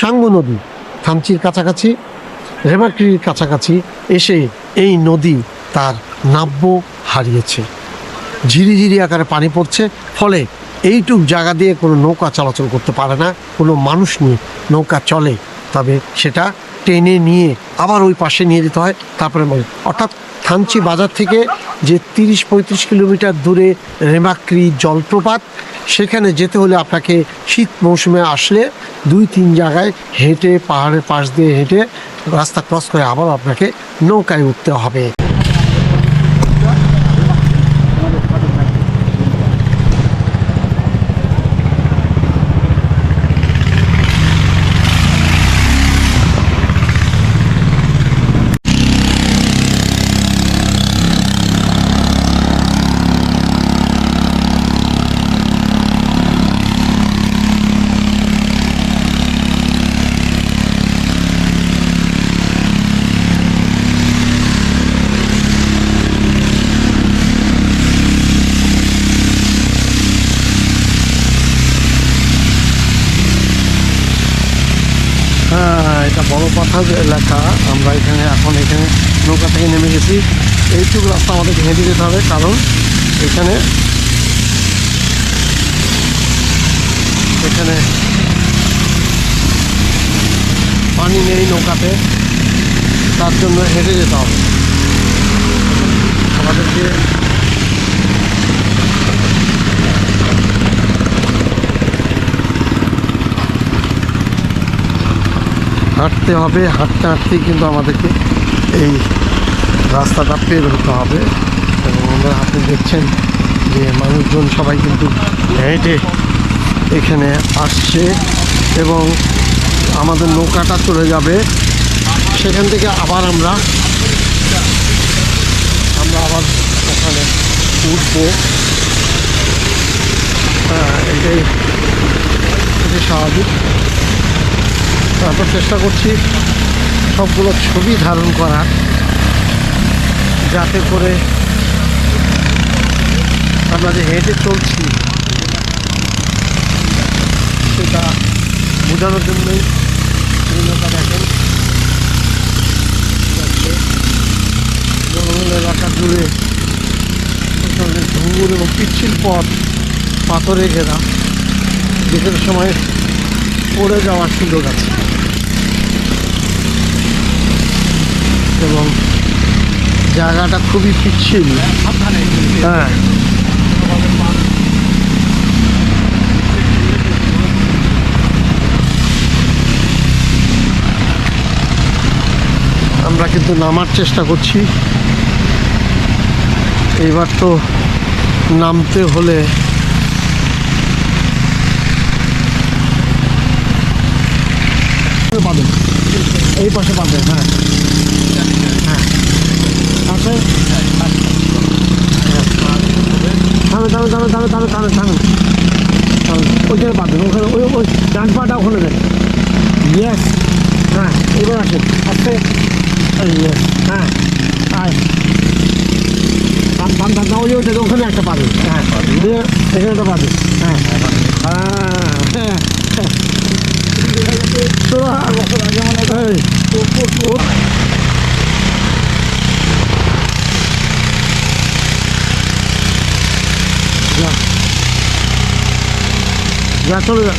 সাঙ্গু নদী থানচির কাছাকাছি রেমাক্রির কাছাকাছি এসে এই নদী তার নাব্য হারিয়েছে। ঝিরিঝিরি আকারে পানি পড়ছে, ফলে এইটুক জায়গা দিয়ে কোনো নৌকা চলাচল করতে পারে না, কোনো মানুষ নিয়ে নৌকা চলে। তবে সেটা টেনে নিয়ে আবার ওই পাশে নিয়ে যেতে হয়, তারপরে অর্থাৎ থানচি বাজার থেকে যে তিরিশ পঁয়ত্রিশ কিলোমিটার দূরে রেমাক্রি জলপ্রপাত, সেখানে যেতে হলে আপনাকে শীত মৌসুমে আসলে দুই তিন জায়গায় হেঁটে পাহাড়ের পাশ দিয়ে হেঁটে রাস্তা ক্রস করে আবার আপনাকে নৌকায় উঠতে হবে। এটা বড় পাথার এলাকা। আমরা এখানে এখন এখানে নৌকা থেকে নেমে গেছি। এইটুকু রাস্তা আমাদেরকে হেঁটে যেতে হবে, কারণ এখানে এখানে পানি নেই নৌকাতে। তার জন্য হেঁটে যেতে হবে। আমাদেরকে হাঁটতে হবে, হাঁটতে হাঁটতে কিন্তু আমাদেরকে এই রাস্তাটা পের হতে হবে। এবং আমরা আপনি দেখছেন যে মানুষজন সবাই কিন্তু হেঁটে এখানে আসছে এবং আমাদের নৌকাটা চলে যাবে। সেখান থেকে আবার আমরা আমরা আবার ওখানে উঠবো। হ্যাঁ এটাই এটাই স্বাভাবিক। তারপর চেষ্টা করছি সবগুলো ছবি ধারণ করার, যাতে করে আমরা যে হেঁটে চলছি, সেটা বোঝানোর জন্যই দেখেন জঙ্গল এলাকা জুড়ে প্রচণ্ড এবং পিচ্ছিল পথ পাথরে ঘেরা যেখানে সময় পড়ে যাওয়ার সুযোগ আছে। এবং জায়গাটা খুবই পিচ্ছিল। হ্যাঁ। আমরা কিন্তু নামার চেষ্টা করছি। এবার তো নামতে হলে পাবেন এই পাশে পাবেন হ্যাঁ। হ্যাঁ। আছে? থামেন থামেন থামেন থামেন থামেন থামেন থামেন ওইখানে পাবেন ওখানে ওই ওই ডান ওখানে দেন ইয়েস হ্যাঁ এবার আসেন আস্তে। ইয়েস হ্যাঁ আয়। থাম থাম থাম থাম, ওখানে একটা পাবেন হ্যাঁ এখানে একটা পাবেন হ্যাঁ। হ্যাঁ হ্যাঁ। তোরা এই, ও- ও- ও- যা যা চলে যা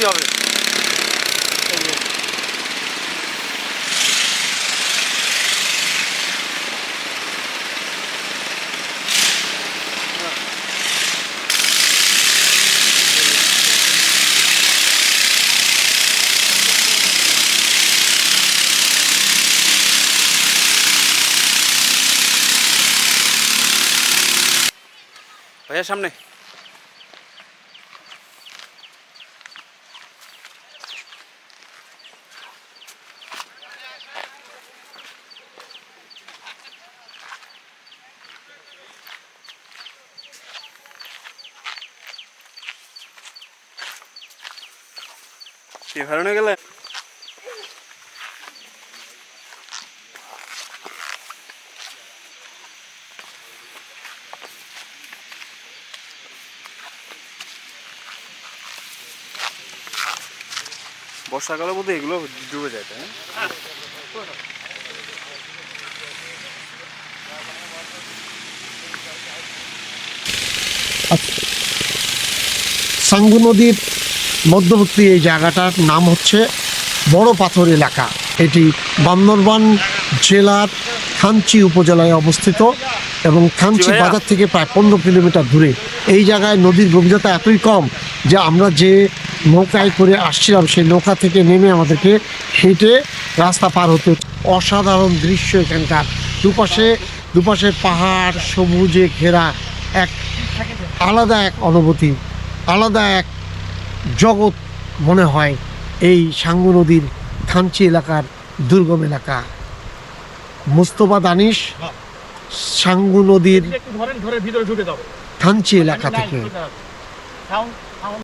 ইয়া হবে। ভাইয়া সামনে। হারানো গেলে বর্ষাকালের মধ্যে এগুলো ডুবে যায় তাই না? সাঙ্গু নদীর মধ্যবর্তী এই জায়গাটার নাম হচ্ছে বড় পাথর এলাকা। এটি বান্দরবান জেলার থানচি উপজেলায় অবস্থিত এবং থানচি বাজার থেকে প্রায় পনেরো কিলোমিটার দূরে। এই জায়গায় নদীর গভীরতা এতই কম যে আমরা যে নৌকায় করে আসছিলাম সেই নৌকা থেকে নেমে আমাদেরকে হেঁটে রাস্তা পার হতে অসাধারণ দৃশ্য এখানকার। দুপাশে দুপাশে পাহাড় সবুজে ঘেরা এক আলাদা এক অনুভূতি আলাদা এক জগৎ মনে হয় এই সাঙ্গু নদীর থানচি এলাকার দুর্গম এলাকা। মুস্তফা দানিশ সাঙ্গু নদীর থানচি এলাকা থেকে।